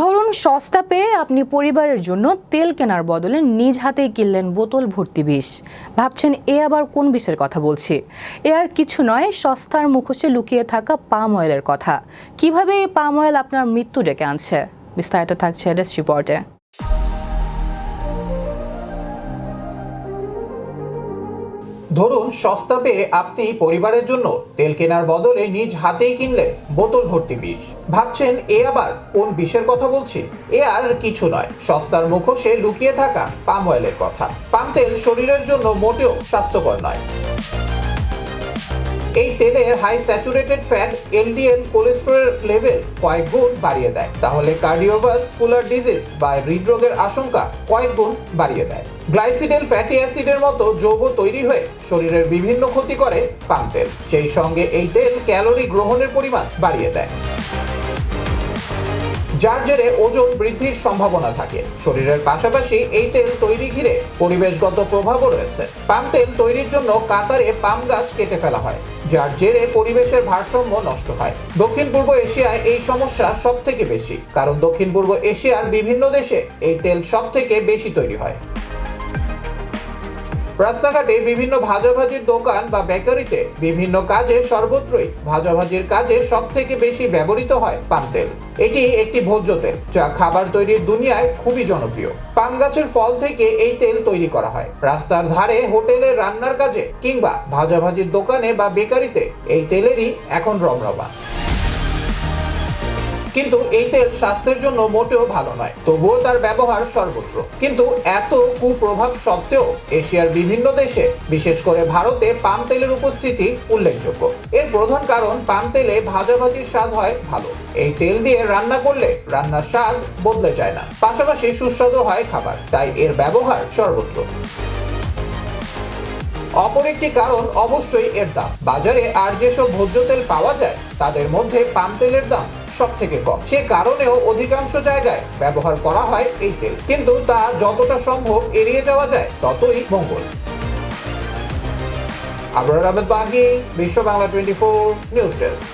ধরুন সস্তা পেয়ে আপনি পরিবারের জন্য তেল কেনার বদলে নিজ হাতেই কিনলেন বোতল ভর্তি বিষ। ভাবছেন, এ আবার কোন বিষের কথা বলছি? এ আর কিছু নয়, সস্তার মুখোশে লুকিয়ে থাকা পাম অয়েলের কথা। কীভাবে এই পাম অয়েল আপনার মৃত্যু ডেকে আনছে? বিস্তারিত থাকছে ডেস রিপোর্টে। ধরুন, সস্তা পেয়ে আপনি পরিবারের জন্য তেল কেনার বদলে নিজ হাতেই কিনলেন বোতল ভর্তি বিষ। ভাবছেন, এ আবার কোন বিষের কথা বলছি? এ আর কিছু নয়, সস্তার মুখোশে লুকিয়ে থাকা পাম অয়েলের কথা। পাম তেল শরীরের জন্য মোটেও স্বাস্থ্যকর নয়। এই তেলের high saturated fat LDL cholesterol level কয়েক গুণ বাড়িয়ে দেয়। তাহলে কার্ডিওভাস্কুলার ডিজিজ বা হৃদরোগের আশঙ্কা কয়েক গুণ বাড়িয়ে দেয়। গ্লাইসিডেল ফ্যাটি অ্যাসিডের মতো যৌগ তৈরি হয়ে শরীরের বিভিন্ন ক্ষতি করে পাম তেল। সেই সঙ্গে এই তেল ক্যালোরি গ্রহণের পরিমাণ বাড়িয়ে দেয়। যার জেরে ওজন বৃদ্ধির সম্ভাবনা থাকে। শরীরের পাশাপাশি এই তেল তৈরি ঘিরে পরিবেশগত প্রভাবও রয়েছে। পাম তেল তৈরির জন্য কাতারে পাম গাছ কেটে ফেলা হয়, যার জেরে পরিবেশের ভারসাম্য নষ্ট হয়। দক্ষিণ পূর্ব এশিয়ায় এই সমস্যা সব থেকে বেশি, কারণ দক্ষিণ পূর্ব এশিয়ার বিভিন্ন দেশে এই তেল সব থেকে বেশি তৈরি হয়। রাস্তাঘাটে বিভিন্ন ভাজাভাজির দোকান বা বেকারিতে বিভিন্ন কাজে সর্বত্রই ভাজাভাজির কাজে সব থেকে বেশি ব্যবহৃত হয় পাম তেল। এটি একটি ভোজ্য তেল, যা খাবার তৈরির দুনিয়ায় খুবই জনপ্রিয়। পাম গাছের ফল থেকে এই তেল তৈরি করা হয়। রাস্তার ধারে হোটেলে রান্নার কাজে কিংবা ভাজাভাজির দোকানে বা বেকারিতে এই তেলেরই এখন রমরমা। কিন্তু এই তেল স্বাস্থ্যের জন্য মোটেও ভালো নয়। তবুও তার ব্যবহার সর্বত্র। কিন্তু এত কুপ্রভাব সত্ত্বেও এশিয়ার বিভিন্ন দেশে, বিশেষ করে ভারতে পাম তেলের উপস্থিতি উল্লেখযোগ্য। এর প্রধান কারণ, পাম তেলে ভাজাভাজির স্বাদ হয় ভালো। এই তেল দিয়ে রান্না করলে রান্নার স্বাদ বদলে যায় না। পাশাপাশি সুস্বাদু হয় খাবার, তাই এর ব্যবহার সর্বত্র। অপর একটি কারণ অবশ্যই এর দাম। বাজারে আর যেসব ভোজ্য তেল পাওয়া যায়, তাদের মধ্যে পাম তেলের দাম সব থেকে কম। সে কারণেও অধিকাংশ জায়গায় ব্যবহার করা হয় এই তেল। কিন্তু তা যতটা সম্ভব এড়িয়ে যাওয়া যায়, ততই মঙ্গল। Abrar Ahmed Bagi, Bishwa Bangla twenty four news desk.